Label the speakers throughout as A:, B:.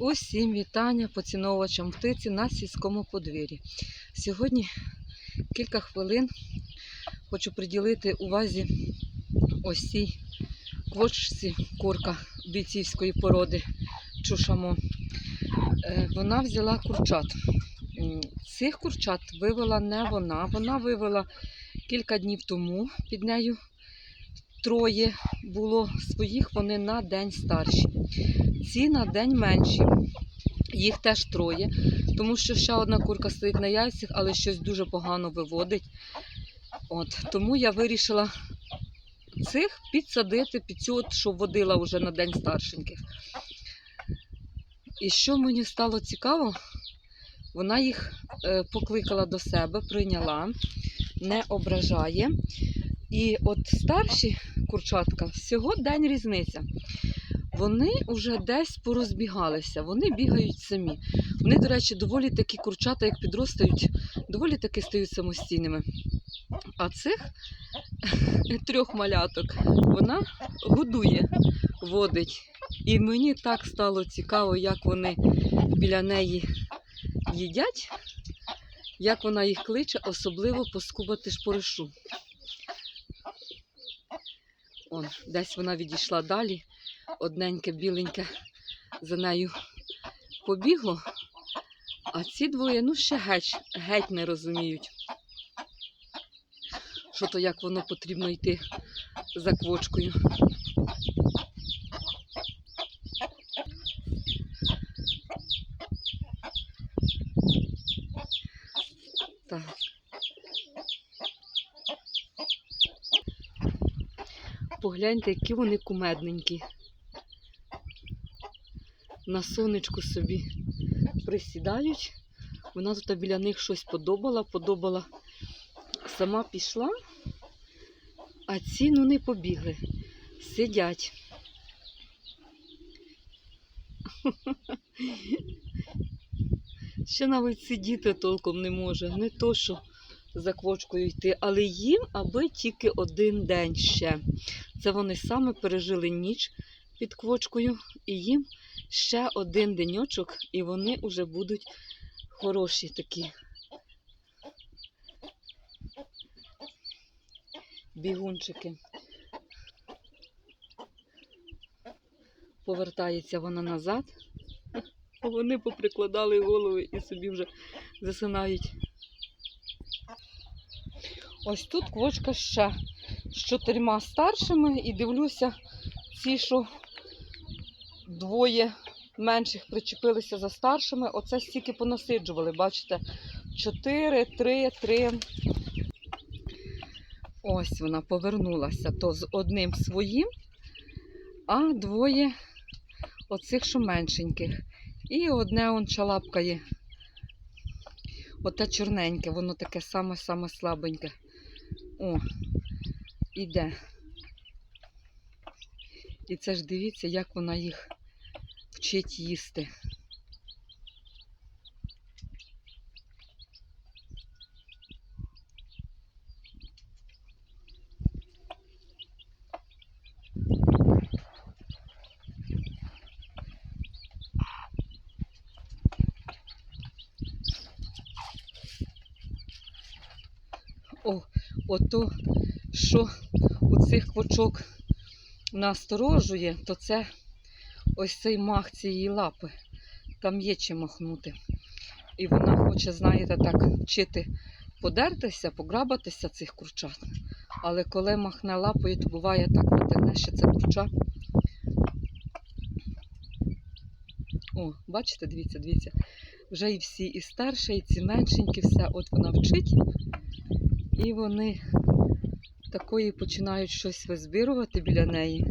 A: Усім вітання поціновувачам птиці на сільському подвір'ї. Сьогодні кілька хвилин хочу приділити увазі ось цій квочці курка бійцівської породи Чушамо. Е, Вона взяла курчат. Цих курчат вивела не вона. Вона вивела кілька днів тому під нею. Троє було своїх, вони на день старші. Ці на день менші. Їх теж троє, тому що ще одна курка стоїть на яйцях, але щось дуже погано виводить. От, тому я вирішила цих підсадити під цю, от, що водила вже на день старшеньких. І що мені стало цікаво, вона їх е, покликала до себе, прийняла, не ображає. І от старші курчатка всього день різниця. Вони вже десь порозбігалися, вони бігають самі. Вони, до речі, доволі такі курчата, як підростають, доволі таки стають самостійними. А цих трьох маляток вона годує, водить. І мені так стало цікаво, як вони біля неї їдять, як вона їх кличе, особливо поскубати шпоришу. Он, десь вона відійшла далі одненьке біленьке за нею побігло, а ці двоє ну ще геть, геть не розуміють, що то як воно потрібно йти за квочкою. Так. Погляньте, які вони кумедненькі. На сонечку собі присідають. Вона тут біля них щось подобала, подобала. Сама пішла, а ці ну не побігли. Сидять. Ще навіть сидіти толком не може. Не то, що за квочкою йти, але їм аби тільки один день ще. Це вони саме пережили ніч під квочкою, і їм ще один деньочок, і вони вже будуть хороші такі. Бігунчики. Повертається вона назад. Вони поприкладали голови і собі вже засинають. Ось тут квочка ще з чотирма старшими і дивлюся, ці, що двоє менших причепилися за старшими. Оце стільки понасиджували, бачите? Чотири, три, три. Ось вона повернулася то з одним своїм, а двоє оцих, що меншеньких. І одне он чалапкає. Оте чорненьке, воно таке саме-саме слабеньке. О, іде. І це ж дивіться, як вона їх вчить їсти. О, ото, що у цих квочок насторожує, то це ось цей мах цієї лапи. Там є чим махнути. І вона хоче, знаєте, так вчити подертися, пограбатися цих курчат. Але коли махне лапою, то буває так натягне ще це курча. О, бачите, дивіться, дивіться. Вже і всі, і старші, і ці меншенькі, все. От вона вчить. І вони такої починають щось визбирувати біля неї.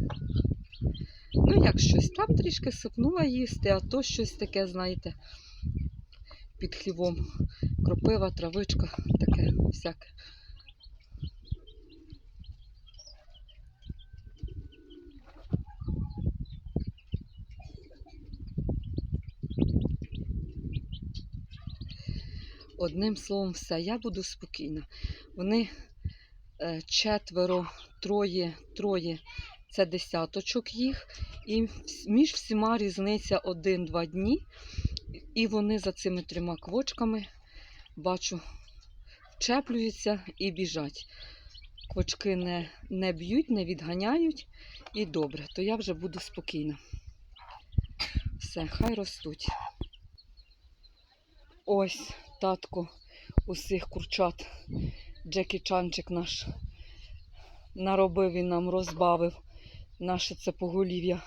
A: Ну, як щось, там трішки сипнула їсти, а то щось таке, знаєте, під хлівом. Кропива, травичка, таке всяке. Одним словом, все, я буду спокійна. Вони е, четверо, троє, троє Це десяточок їх. І між всіма різниця один-два дні. І вони за цими трьома квочками, бачу, вчеплюються і біжать. Квочки не, не б'ють, не відганяють. І добре, то я вже буду спокійна. Все, хай ростуть. Ось татко усіх курчат. Джекі Чанчик наш наробив він нам, розбавив наше це поголів'я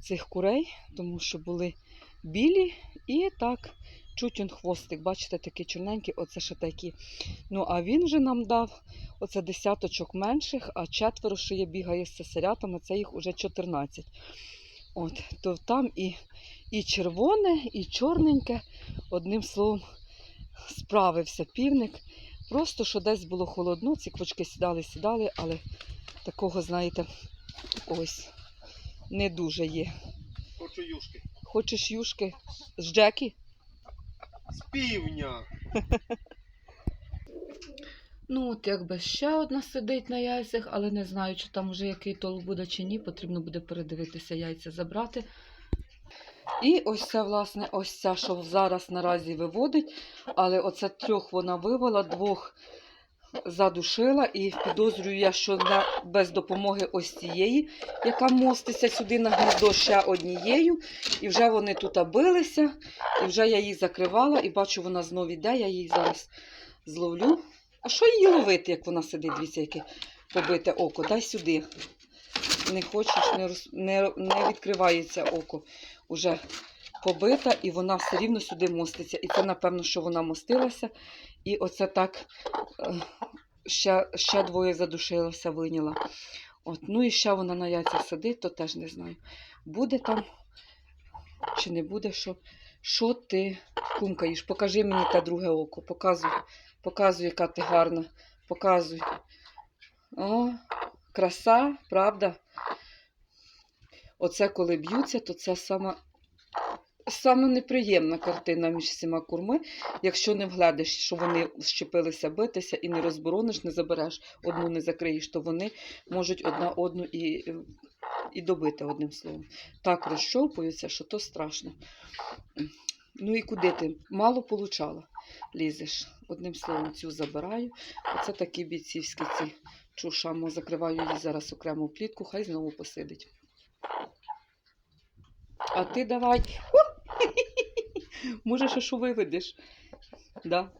A: цих курей, тому що були білі і так чуть он хвостик. Бачите, такий чорненький, оце ще такі. Ну, а він вже нам дав оце десяточок менших, а четверо, що є бігає з цесарятами, це їх уже 14. От, то там і, і червоне, і чорненьке. Одним словом, справився півник. Просто що десь було холодно, ці квочки сідали, сідали, але такого, знаєте, ось не дуже є.
B: Хочу юшки.
A: Хочеш юшки з Джекі?
B: З півня.
A: Ну, от якби ще одна сидить на яйцях, але не знаю, чи там вже який толк буде чи ні. Потрібно буде передивитися яйця забрати. І ось ця, власне, ось ця, що зараз наразі виводить. Але оце трьох вона вивела, двох задушила. І підозрюю я, що без допомоги ось цієї, яка моститься сюди на гніздо ще однією. І вже вони тут билися, і вже я її закривала, і бачу, вона знов іде, я її зараз зловлю. А що її ловити, як вона сидить, дивіться, яке побите око? Дай сюди. Не хочеш, не, роз... не, не відкривається око. Уже побита, і вона все рівно сюди моститься. І це, напевно, що вона мостилася. І оце так е, ще, ще двоє задушилося, виняла. От. Ну і ще вона на яйцях сидить, то теж не знаю. Буде там чи не буде, що, що ти кумкаєш? Покажи мені те друге око. Показуй. Показуй, яка ти гарна. Показуй. О, краса, правда? Оце коли б'ються, то це сама, сама неприємна картина між всіма курми. Якщо не вгледиш, що вони щепилися битися і не розборониш, не забереш, одну не закриєш, то вони можуть одна одну і, і добити одним словом. Так розщовпуються, що то страшно. Ну і куди ти? Мало получала лізеш. Одним словом, цю забираю. Оце такі бійцівські ці чушамо. Закриваю її зараз окремо в плітку, хай знову посидить. А ти давай. О! Може, що виведеш. Да?